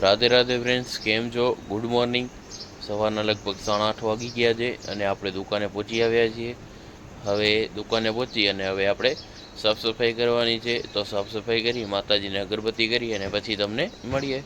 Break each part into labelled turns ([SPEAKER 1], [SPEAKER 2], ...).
[SPEAKER 1] Radhe Radhe friends કેમ છો? Good morning સવારના લગભગ સાડા આઠ વાગી ગયા છે અને આપણે દુકાને પહોંચી આવ્યા છીએ. હવે દુકાને પહોંચી અને હવે આપણે સાફ સફાઈ કરવાની છે. તો સાફ સફાઈ કરી, માતાજીને અગરબત્તી કરી અને પછી તમને મળીએ.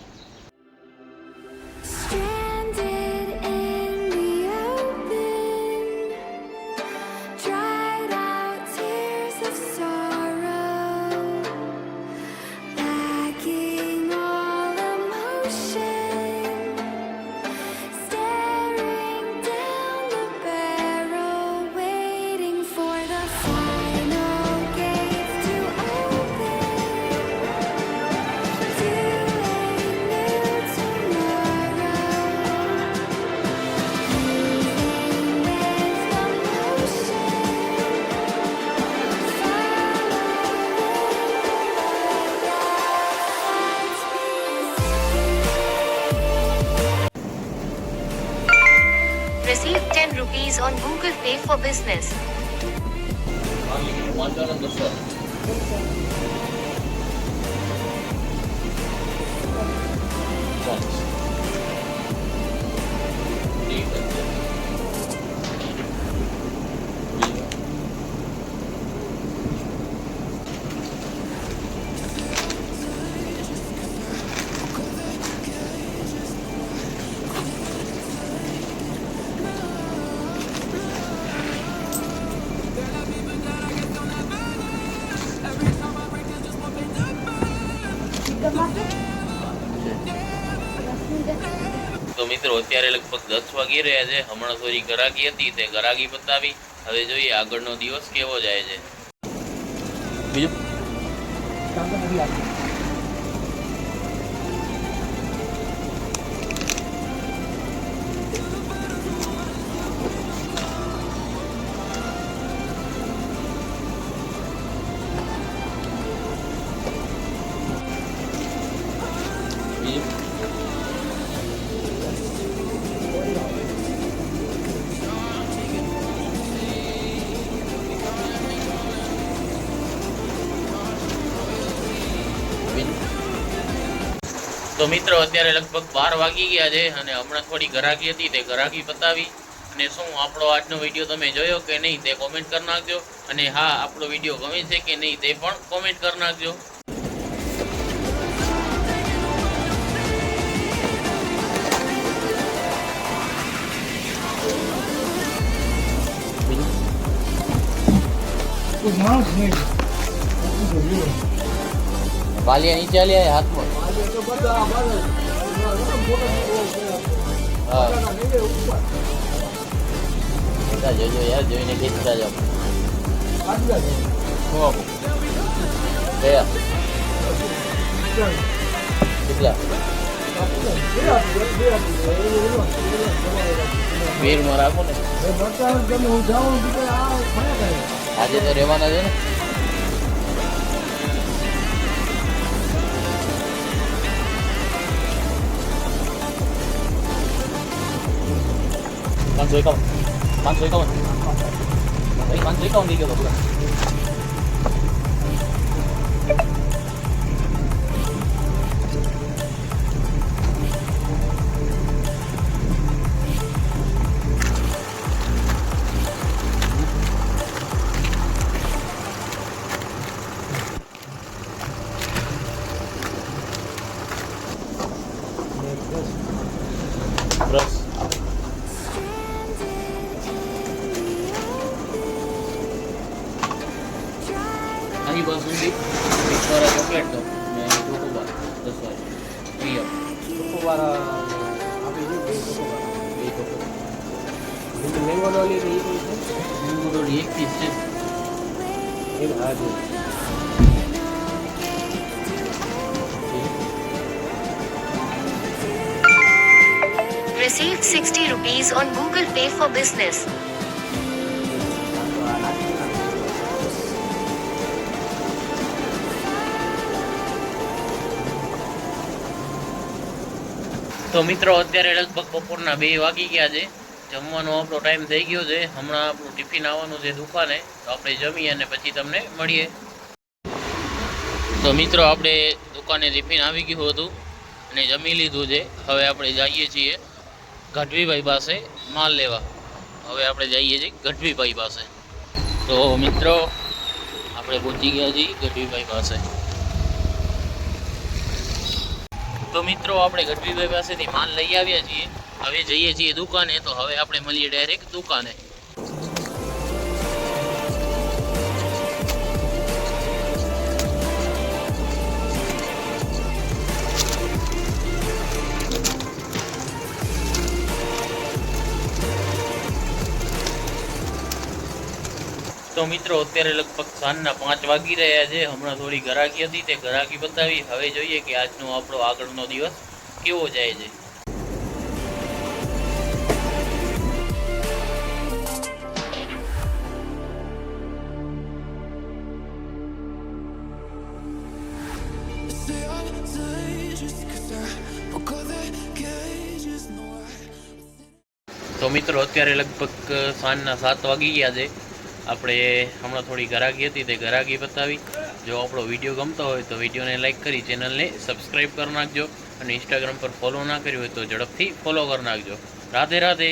[SPEAKER 2] Live for
[SPEAKER 3] Business.
[SPEAKER 1] તો મિત્રો અત્યારે લગભગ દસ વાગી રહ્યા છે. હમણાં થોડી ગરાગી હતી તે ગરાગી બતાવી. હવે જોઈએ આગળનો દિવસ કેવો જાય છે. બીજું? બીજું તો મિત્રો, અત્યારે લગભગ બાર વાગી ગયા છે અને હમણાં થોડી ઘરાકી હતી, તે ઘરાકી પતાવી અને શું આપણો આજનો વીડિયો તમે જોયો કે નહીં તે કોમેન્ટ કરી નાખજો. અને હા, આપણો વીડિયો ગમે છે કે નહીં તે પણ કોમેન્ટ કરી નાખજો.
[SPEAKER 4] માણસ નહીં.
[SPEAKER 1] વાલિયા નીચે આલ્યા હાથમાં. હા. બધા જોજો યાર, જોઈને ખેંચતા જાઓ. ગયા. કેટલા? વીરમાં રાખો ને. આજે તો રહેવાના છે ને? 淡水江，淡水江，哎，淡水江，你叫多少？
[SPEAKER 3] Received 60 rupees on Google Pay for Business.
[SPEAKER 1] તો મિત્રો, અત્યારે લગભગ બપોરના બે વાગી ગયા છે. જમવાનો આપણો ટાઈમ થઈ ગયો છે. હમણાં આપણું ટિફિન આવવાનું છે દુકાને. તો આપણે જમીએ અને પછી તમને મળીએ. તો મિત્રો, આપણે દુકાને ટિફિન આવી ગયું હતું અને જમી લીધું છે. હવે આપણે જઈએ છીએ ગઢવીભાઈ પાસે માલ લેવા. હવે આપણે જઈએ છીએ ગઢવીભાઈ પાસે. તો મિત્રો, આપણે પહોંચી ગયા છીએ ગઢવીભાઈ પાસે. તો મિત્રો, આપણે ગઢવીભાઈ પાસેથી માલ લઈ આવ્યા છીએ. હવે જઈએ છીએ દુકાને, તો હવે આપણે મળીએ ડાયરેક્ટ દુકાને. તો મિત્રો, અત્યારે લગભગ સાંજના પાંચ વાગી રહ્યા છે. હમણાં થોડી ગરાકી હતી તે ગરાકી બતાવી. હવે જોઈએ કે આજનો આપણો આગળનો દિવસ કેવો જાય છે. તો મિત્રો, અત્યારે લગભગ સાંજના સાત વાગી ગયા છે. આપણે હમણાં થોડી ગરાગી હતી તે ગરાગી બતાવી. જો આપણો વીડિયો ગમતો હોય તો વિડીયોને લાઇક કરી, ચેનલને સબસ્ક્રાઈબ કરી નાખજો અને ઇન્સ્ટાગ્રામ પર ફોલો ના કર્યું હોય તો ઝડપથી ફોલો કરી નાખજો. રાધે રાધે.